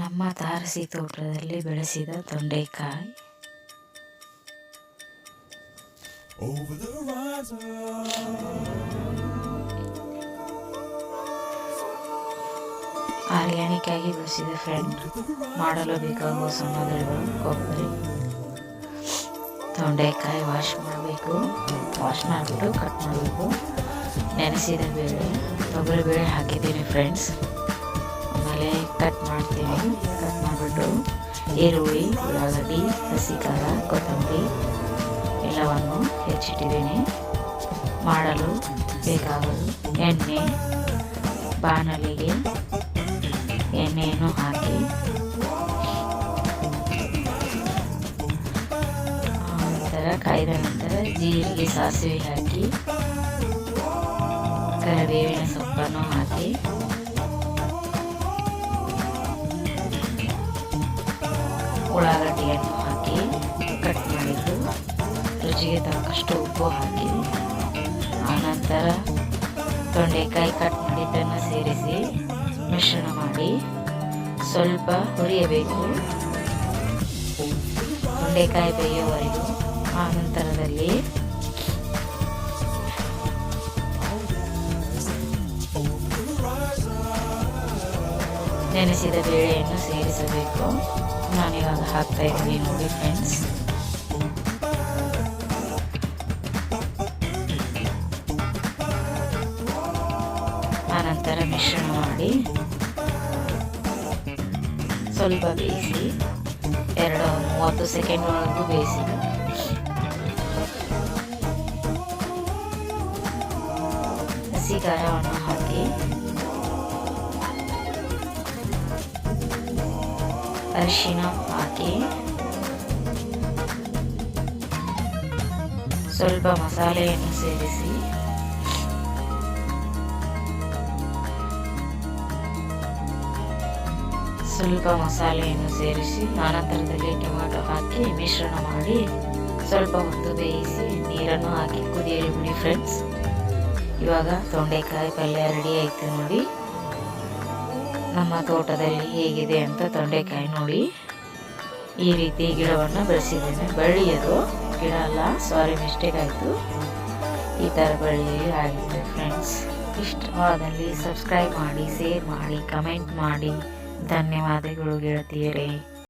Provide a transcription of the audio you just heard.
ನಮ್ಮ ತಾರಸಿ ತೋಟದಲ್ಲಿ ಬೆಳೆಸಿದ ತೊಂಡೆಕಾಯಿ. ಆರ್ಗ್ಯಾನಿಕ್ ಆಗಿ ಬೆಳೆಸಿದ ಫ್ರೆಂಡ್ ಮಾಡಲು ಬೇಕಾಗುವ ಸಾಮಗ್ರಿಗಳು ಕೊಬ್ಬರಿ ತೊಂಡೆಕಾಯಿ ವಾಶ್ ಮಾಡಬೇಕು ವಾಶ್ ಮಾಡಿಬಿಟ್ಟು ಕಟ್ ಮಾಡಬೇಕು. ನೆನೆಸಿದ ಬೇಳೆ ತೊಗರಿ ಬೇಳೆ ಹಾಕಿದ್ದೀನಿ ಫ್ರೆಂಡ್ಸ್ ಆಮೇಲೆ ಕಟ್ ಮಾಡ್ತೀನಿ. ಕಟ್ ಮಾಡಿಬಿಟ್ಟು ಈರುಳ್ಳಿ, ಉಳ್ಳಾಗಡ್ಡಿ ಹಸಿ ಖಾರ ಕೊತ್ತಂಬರಿ ಎಲ್ಲವನ್ನು ಹೆಚ್ಚಿಟ್ಟಿದ್ದೀನಿ. ಮಾಡಲು ಬೇಕಾಗಲು ಎಣ್ಣೆ, ಬಾಣಲಿಗೆ ಎಣ್ಣೆಯನ್ನು ಹಾಕಿ. ನಂತರ ಕಾಯ್ದ ನಂತರ ಜೀರಿಗೆ ಸಾಸಿವೆ ಹಾಕಿ, ಕರಿಬೇವಿನ ಸೊಪ್ಪನ್ನು ಹಾಕಿ. ಉಳ್ಳಾಗಡ್ಡಿಯನ್ನು ಹಾಕಿ, ಕಟ್ ಮಾಡಿದ್ದು, ರುಚಿಗೆ ತಕ್ಕಷ್ಟು ಉಪ್ಪು ಹಾಕಿ ಆನಂತರ ತೊಂಡೆಕಾಯಿ ಕಟ್ ಮಾಡಿದ್ದನ್ನು ಸೇರಿಸಿ ಮಿಶ್ರಣ ಮಾಡಿ ಸ್ವಲ್ಪ ಹುರಿಯಬೇಕು. ತೊಂಡೆಕಾಯಿ ಬೇಯುವವರೆಗೂ ಆ ನಂತರದಲ್ಲಿ ನೆನೆಸಿದ ಬೇಳೆಯನ್ನು ಸೇರಿಸಬೇಕು ನಾನಿವಾಗ ಹಾಕ್ತಾ ಇದ್ದೀನಿ ನೋಡಿ ಫ್ರೆಂಡ್ಸ್ ಆನಂತರ ಮಿಶ್ರಣ ಮಾಡಿ. ಸ್ವಲ್ಪ ಬೇಯಿಸಿ, ಎರಡು ಮೂವತ್ತು ಸೆಕೆಂಡ್ ಒಳಗೂ ಬೇಯಿಸಿ. ಹಸಿ ಖಾರವನ್ನು ಹಾಕಿ. ಅರಿಶಿನ ಹಾಕಿ. ಸ್ವಲ್ಪ ಮಸಾಲೆಯನ್ನು ಸೇರಿಸಿ. ಸ್ವಲ್ಪ ಮಸಾಲೆಯನ್ನು ಸೇರಿಸಿ ಆನಂತರದಲ್ಲಿ ಟೊಮ್ಯಾಟೊ ಹಾಕಿ ಮಿಶ್ರಣ ಮಾಡಿ ಸ್ವಲ್ಪ ಹೊತ್ತು ಬೇಯಿಸಿ ನೀರನ್ನು ಹಾಕಿ ಕುದಿಯಲಿ ಬಿಡಿ ಫ್ರೆಂಡ್ಸ್ ಇವಾಗ ತೊಂಡೆಕಾಯಿ ಪಲ್ಯ ರೆಡಿ ಆಯಿತು ನೋಡಿ. ನಮ್ಮ ತೋಟದಲ್ಲಿ ಹೇಗಿದೆ ಅಂತ ತೊಂಡೆಕಾಯಿ ನೋಡಿ. ಈ ರೀತಿ ಗಿಡವನ್ನು ಬೆಳೆಸಿದ್ದೇನೆ. ಬಳ್ಳಿಯದು. ಗಿಡ ಅಲ್ಲ ಸಾರಿ ಮಿಸ್ಟೇಕ್ ಆಯಿತು. ಈ ಥರ ಬಳ್ಳಿ ಆಗಿದೆ ಫ್ರೆಂಡ್ಸ್ ಇಷ್ಟವಾದಲ್ಲಿ ಸಬ್ಸ್ಕ್ರೈಬ್ ಮಾಡಿ ಶೇರ್ ಮಾಡಿ ಕಮೆಂಟ್ ಮಾಡಿ. ಧನ್ಯವಾದಗಳು ಗೆಳತಿಯರೇ.